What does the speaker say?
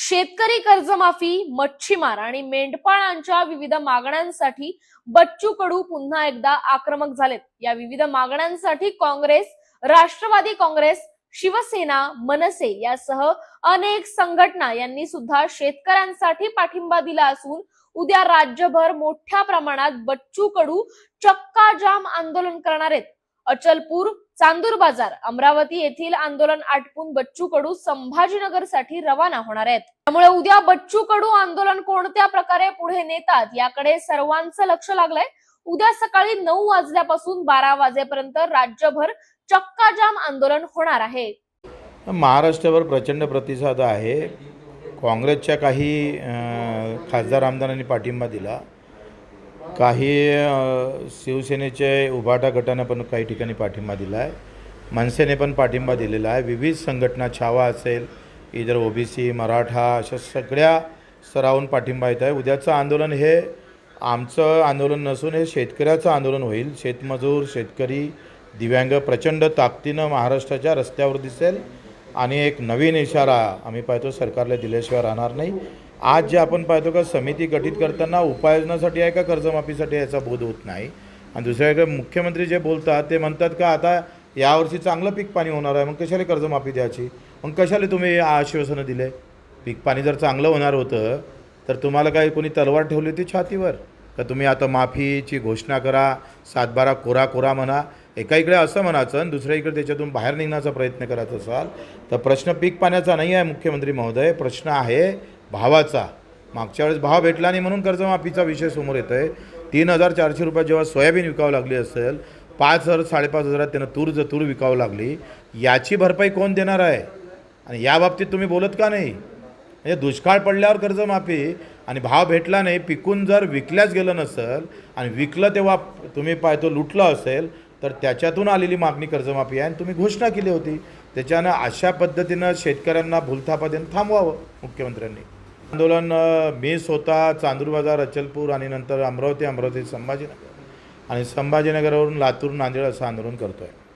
शेतकरी कर्जमाफी मच्छीमार आणि मेंढपाळांच्या विविध मागण्यांसाठी बच्चू कडू पुन्हा एकदा आक्रमक झालेत. या विविध मागण्यांसाठी काँग्रेस राष्ट्रवादी काँग्रेस शिवसेना मनसे यासह अनेक संघटना यांनी सुद्धा शेतकऱ्यांसाठी पाठिंबा दिला असून उद्या राज्यभर मोठ्या प्रमाणात बच्चू कडू चक्का जाम आंदोलन करणार आहेत. अचलपूर चांदूर बाजार अमरावती येथील आंदोलन आटपून बच्चू कडू संभाजीनगरसाठी रवाना होणार आहेत. त्यामुळे उद्या बच्चू कडू आंदोलन कोणत्या प्रकारे पुढे नेतात याकडे सर्वांचं लक्ष लागलंय. उद्या सकाळी नऊ वाजल्यापासून बारा वाजेपर्यंत राज्यभर चक्काजाम आंदोलन होणार आहे. महाराष्ट्रावर प्रचंड प्रतिसाद आहे. काँग्रेसच्या काही खासदार आमदारांनी पाठिंबा दिला. काही शिवसेनेचे उभाटा गटानं पण काही ठिकाणी पाठिंबा दिला आहे मनसेने पण पाठिंबा दिलेला आहे. विविध संघटना छावा असेल इतर ओबीसी मराठा अशा सगळ्या स्तरावरून पाठिंबा येत आहे. उद्याचं आंदोलन हे आमचं आंदोलन नसून हे शेतकऱ्याचं आंदोलन होईल. शेतमजूर शेतकरी दिव्यांग प्रचंड ताकदीनं महाराष्ट्राच्या रस्त्यावर दिसेल आणि एक नवीन इशारा आम्ही पाहतो सरकारला दिल्याशिवाय राहणार नाही. आज जे आपण पाहतो का समिती गठीत करताना उपाययोजनासाठी आहे का कर्जमाफीसाठी याचा बोध होत नाही. आणि दुसऱ्याकडे मुख्यमंत्री जे बोलतात ते म्हणतात का आता यावर्षी चांगलं पीक पाणी होणार आहे मग कशाला कर्जमाफी द्यायची? मग कशाला तुम्ही आश्वासनं दिले? पीक पाणी जर चांगलं होणार होतं तर तुम्हाला काही कोणी तलवार ठेवली होती छातीवर? तर तुम्ही आता माफीची घोषणा करा सातबारा कोरा कोरा म्हणा एका इकडे असं म्हणायचं आणि दुसऱ्या इकडे त्याच्यातून बाहेर निघण्याचा प्रयत्न करायचा असाल तर प्रश्न पीक पाण्याचा नाही आहे मुख्यमंत्री महोदय. प्रश्न आहे भावाचा. मागच्या वेळेस भाव भेटला नाही म्हणून कर्जमाफीचा विषय समोर येतो आहे तीन हजार चारशे रुपये जेव्हा सोयाबीन विकावं लागली असेल पाच हजार साडेपाच हजारात त्यानं तूर जर तूर विकावं लागली. याची भरपाई कोण देणार आहे? आणि या बाबतीत तुम्ही बोलत का नाही? म्हणजे दुष्काळ पडल्यावर कर्जमाफी आणि भाव भेटला नाही पिकून जर विकल्याच गेलं नसेल आणि विकलं तेव्हा तुम्ही पाहतो लुटलं असेल तर त्याच्यातून आलेली मागणी कर्जमाफी आहे आणि तुम्ही घोषणा केली होती. त्याच्यानं अशा पद्धतीनं शेतकऱ्यांना भूलथापा देणं थांबवावं मुख्यमंत्र्यांनी. आंदोलन मी स्वतः चांदूर बाजार अचलपूर आणि नंतर अमरावती अमरावती संभाजीनगर. आणि संभाजीनगरवरून लातूर नांदेड असं आंदोलन करतो आहे